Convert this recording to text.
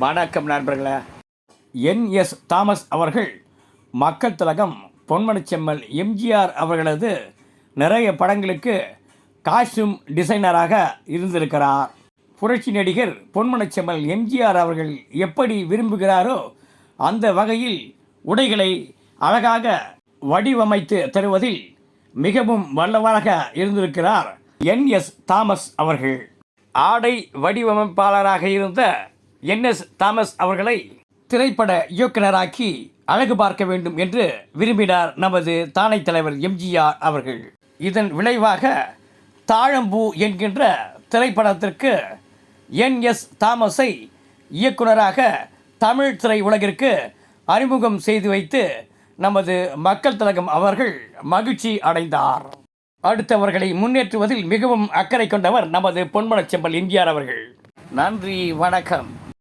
வணக்கம் நண்பர்களே. N S Thomas அவர்கள் மக்கள் திலகம் பொன்மனச்செம்மல் எம்ஜிஆர் அவர்களது நிறைய படங்களுக்கு காஸ்டியூம் டிசைனராக இருந்திருக்கிறார். புரட்சி நடிகர் பொன்மனச்செம்மல் எம்ஜிஆர் அவர்கள் எப்படி விரும்புகிறாரோ அந்த வகையில் உடைகளை அழகாக வடிவமைத்து தருவதில் மிகவும் வல்லவராக இருந்திருக்கிறார் என் எஸ் தாமஸ் அவர்கள். ஆடை வடிவமைப்பாளராக இருந்த என் எஸ் தாமஸ் அவர்களை திரைப்பட இயக்குனராக்கி அழகு பார்க்க வேண்டும் என்று விரும்பினார் நமது தானை தலைவர் எம்ஜிஆர் அவர்கள். இதன் விளைவாக தாழம்பூ என்கின்ற திரைப்படத்திற்கு என் எஸ் தாமஸை இயக்குனராக தமிழ் திரை உலகிற்கு அறிமுகம் செய்து வைத்து நமது மக்கள் திலகம் அவர்கள் மகிழ்ச்சி அடைந்தார். அடுத்தவர்களை முன்னேற்றுவதில் மிகவும் அக்கறை கொண்டவர் நமது பொன்மனச்செம்பல் எம்ஜிஆர் அவர்கள். நன்றி வணக்கம்.